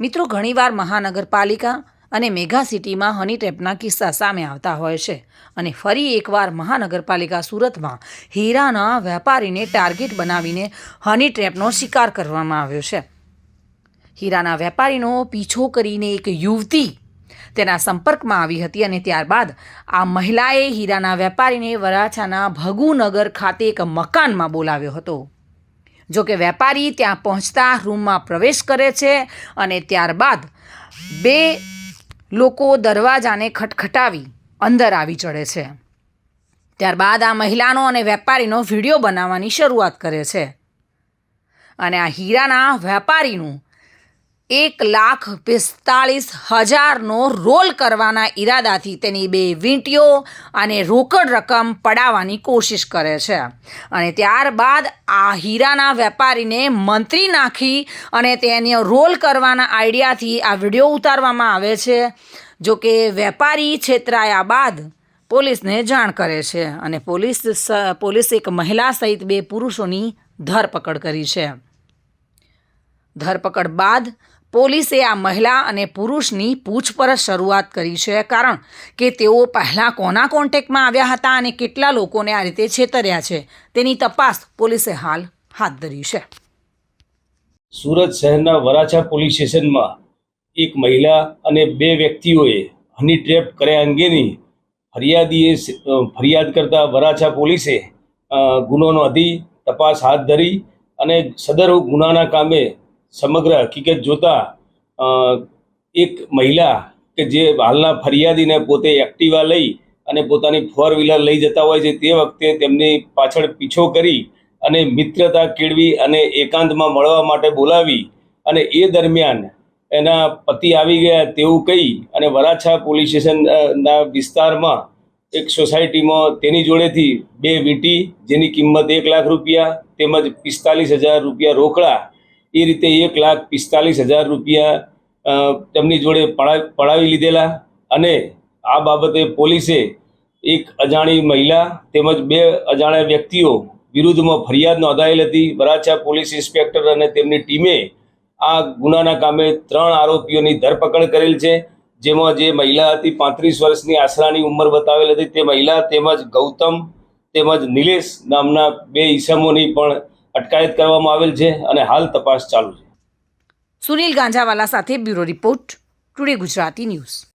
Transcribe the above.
મિત્રો ઘણીવાર મહાનગરપાલિકા અને મેગા સિટીમાં હની ટ્રેપના કિસ્સા સામે આવતા હોય છે અને ફરી એકવાર મહાનગરપાલિકા સુરતમાં હીરાના વેપારીને ટાર્ગેટ બનાવીને હની ટ્રેપનો શિકાર કરવામાં આવ્યો છે. હીરાના વેપારીનો પીછો કરીને એક યુવતી તેના સંપર્કમાં આવી હતી અને ત્યારબાદ આ મહિલાએ હીરાના વેપારીને વરાછાના ભગુનગર ખાતે એક મકાનમાં બોલાવ્યો હતો. જો કે વેપારી ત્યાં પહોંચતા રૂમમાં પ્રવેશ કરે છે અને ત્યારબાદ બે લોકો દરવાજાને ખટખટાવી અંદર આવી ચડે છે. ત્યારબાદ આ મહિલાનો અને વેપારીનો વીડિયો બનાવવાની શરૂઆત કરે છે. અને આ હીરાના વેપારીનું એક લાખ પિસ્તાળીસ હજારનો રોલ કરવાના ઈરાદાથી તેની બે વીંટીઓ અને રોકડ રકમ પડાવવાની કોશિશ કરે છે. અને ત્યારબાદ આ હીરાના વેપારીને મંત્રી નાખી અને તેને રોલ કરવાના આઈડિયાથી આ વીડિયો ઉતારવામાં આવે છે. જો કે વેપારી છેતરાયા બાદ પોલીસને જાણ કરે છે અને પોલીસ પોલીસ એક મહિલા સહિત બે પુરુષોની ધરપકડ કરી છે. ધરપકડ બાદ પોલીસે આ મહિલા અને પુરુષની પૂછપરછ શરૂઆત કરી છે. કારણ કે તેઓ પહેલાં કોના કોન્ટેક્ટમાં આવ્યા હતા અને કેટલા લોકોને આ રીતે છેતર્યા છે, તેની તપાસ પોલીસે હાલ હાથ ધરી છે. સુરત શહેરના વરાછા પોલીસ સ્ટેશનમાં એક મહિલા અને બે વ્યક્તિઓએ હની ટ્રેપ કર્યા અંગેની ફરિયાદીએ ફરિયાદ કરતા વરાછા પોલીસે ગુનો નોંધી તપાસ હાથ ધરી અને સદર ગુનાના કામે સમગ્ર હકીકત જોતા એક મહિલા કે જે હાલના ફરિયાદીને પોતે એક્ટિવા લઈ અને પોતાની ફોર વ્હીલર લઈ જતા હોય છે, તે વખતે તેમની પાછળ પીછો કરી અને મિત્રતા કેળવી અને એકાંતમાં મળવા માટે બોલાવી અને એ દરમિયાન એના પતિ આવી ગયા તેવું કહી અને વરાછા પોલીસ સ્ટેશનના વિસ્તારમાં એક સોસાયટીમાં તેની જોડેથી બે વીંટી જેની કિંમત એક લાખ રૂપિયા તેમજ પિસ્તાલીસ હજાર રૂપિયા રોકડા એ રીતે એક લાખ પિસ્તાલીસ હજાર રૂપિયા તેમની જોડે પડા પડાવી લીધેલા અને આ બાબતે પોલીસે એક અજાણી મહિલા તેમજ બે અજાણ્યા વ્યક્તિઓ વિરુદ્ધમાં ફરિયાદ નોંધાયેલ હતી. વરાછા પોલીસ ઇન્સ્પેક્ટર અને તેમની ટીમે આ ગુનાના કામે ત્રણ આરોપીઓની ધરપકડ કરેલ છે, જેમાં જે મહિલા હતી પાંત્રીસ વર્ષની આશરાની ઉંમર બતાવેલ હતી. તે મહિલા તેમજ ગૌતમ તેમજ નિલેશ નામના બે ઈસમોની પણ અટકાયત કરવામાં આવેલ છે અને હાલ તપાસ ચાલુ છે. સુનિલ ગાંજાવાલા સાથે bureau report, today Gujarati news.